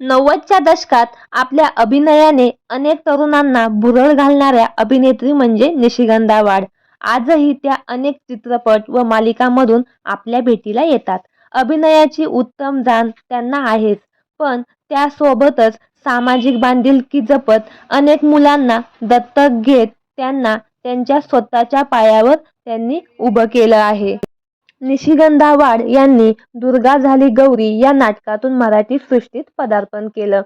नव्वदच्या दशकात आपल्या अभिनयाने अनेक तरुणांना भुरळ घालणाऱ्या अभिनेत्री म्हणजे निशिगंधा वाड. आजही त्या अनेक चित्रपट व मालिकांमधून आपल्या भेटीला येतात. अभिनयाची उत्तम जाण त्यांना आहेच पण त्यासोबतच सामाजिक बांधिलकी जपत अनेक मुलांना दत्तक घेत त्यांना त्यांच्या स्वतःच्या पायावर त्यांनी उभं केलं आहे. निशिगंधा वाड यांनी दुर्गा झाली गौरी या नाटकातून मराठी सृष्टीत पदार्पण केलं.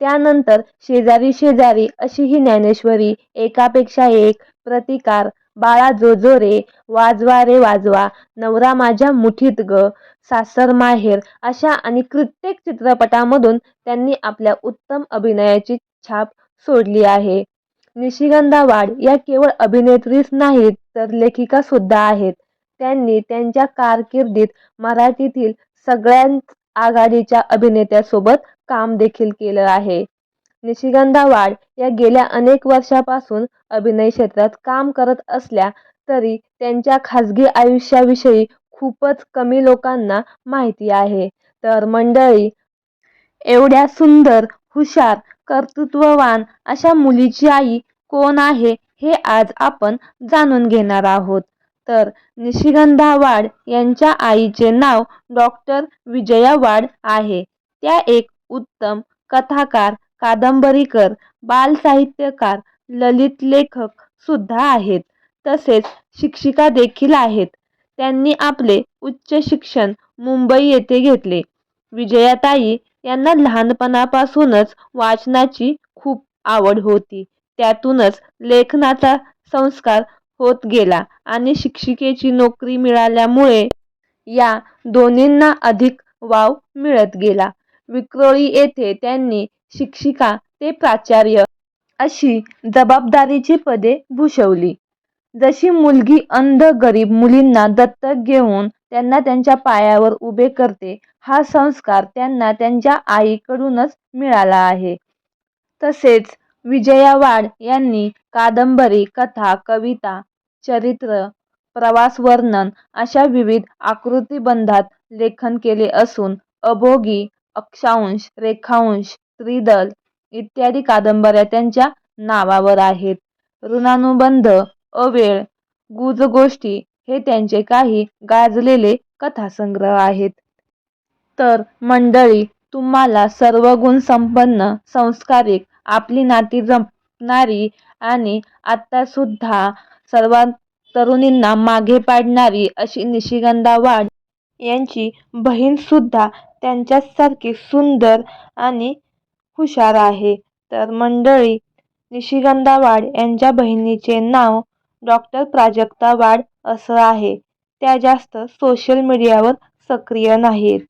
त्यानंतर शेजारी शेजारी अशी ही ज्ञानेश्वरी एकापेक्षा एक प्रतिकार बाळा जो जो रे वाजवा रे वाजवा नवरा माझ्या मुठीत ग सासर माहेर अशा आणि कित्येक चित्रपटामधून त्यांनी आपल्या उत्तम अभिनयाची छाप सोडली आहे. निशिगंधा वाड या केवळ अभिनेत्रीच नाहीत तर लेखिका सुद्धा आहेत. त्यांनी त्यांच्या कारकिर्दीत मराठीतील सगळ्यांत आघाडीच्या अभिनेत्यासोबत काम देखील केलं आहे. निशिगंधा वाड या गेल्या अनेक वर्षापासून अभिनय क्षेत्रात काम करत असल्या तरी त्यांच्या खाजगी आयुष्याविषयी खूपच कमी लोकांना माहिती आहे. तर मंडळी एवढ्या सुंदर हुशार कर्तृत्ववान अशा मुलीची आई कोण आहे हे आज आपण जाणून घेणार आहोत. तर निशिगंधा वाड यांच्या आईचे नाव डॉक्टर विजया वाड आहे. त्या एक उत्तम कथाकार कादंबरीकर बालसाहित्यकार ललित लेखक सुद्धा आहेत. तसेच शिक्षिका देखील आहेत. त्यांनी आपले उच्च शिक्षण मुंबई येथे घेतले. विजयाताई यांना लहानपणापासूनच वाचनाची खूप आवड होती. त्यातूनच लेखनाचा संस्कार होत गेला आणि शिक्षिकेची नोकरी मिळाल्यामुळे या दोन्हींना अधिक वाव मिळत गेला. विक्रोळी येथे त्यांनी शिक्षिका ते प्राचार्य अशी जबाबदारीची पदे भूषवली. जशी मुलगी अंध गरीब मुलींना दत्तक घेऊन त्यांना त्यांच्या पायावर उभे करते हा संस्कार त्यांना त्यांच्या आईकडूनच मिळाला आहे. तसेच विजया वाड यांनी कादंबरी कथा कविता चरित्र प्रवासवर्णन अशा विविध आकृतिबंधात लेखन केले असून अभोगी अक्षांश रेखांश त्रिदल इत्यादी कादंबऱ्या त्यांच्या नावावर आहेत. ऋणानुबंध अवेळ गुजगोष्टी हे त्यांचे काही गाजलेले कथासंग्रह आहेत. तर मंडळी तुम्हाला सर्व गुणसंपन्न संस्कारिक आपली नाती जपणारी आणि आत्तासुद्धा सर्व तरुणींना मागे पाडणारी अशी निशिगंधा वाड यांची बहीणसुद्धा त्यांच्यासारखी सुंदर आणि हुशार आहे. तर मंडळी निशिगंधा वाड यांच्या बहिणीचे नाव डॉक्टर प्राजक्ता वाड असं आहे. त्या जास्त सोशल मीडियावर सक्रिय नाहीत.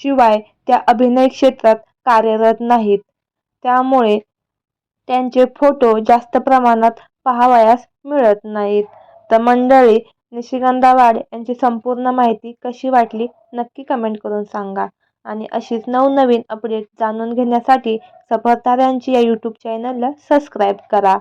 शिवाय त्या अभिनय क्षेत्रात कार्यरत नाहीत. त्यामुळे त्यांचे फोटो जास्त प्रमाणात पाहावयास मिळत नाहीत. तर मंडळी निशिगंधा वाड यांची संपूर्ण माहिती कशी वाटली नक्की कमेंट करून सांगा. आणि अशीच नवनवीन अपडेट जाणून घेण्यासाठी सफरताऱ्यांची या यूट्यूब चॅनलला सबस्क्राईब करा.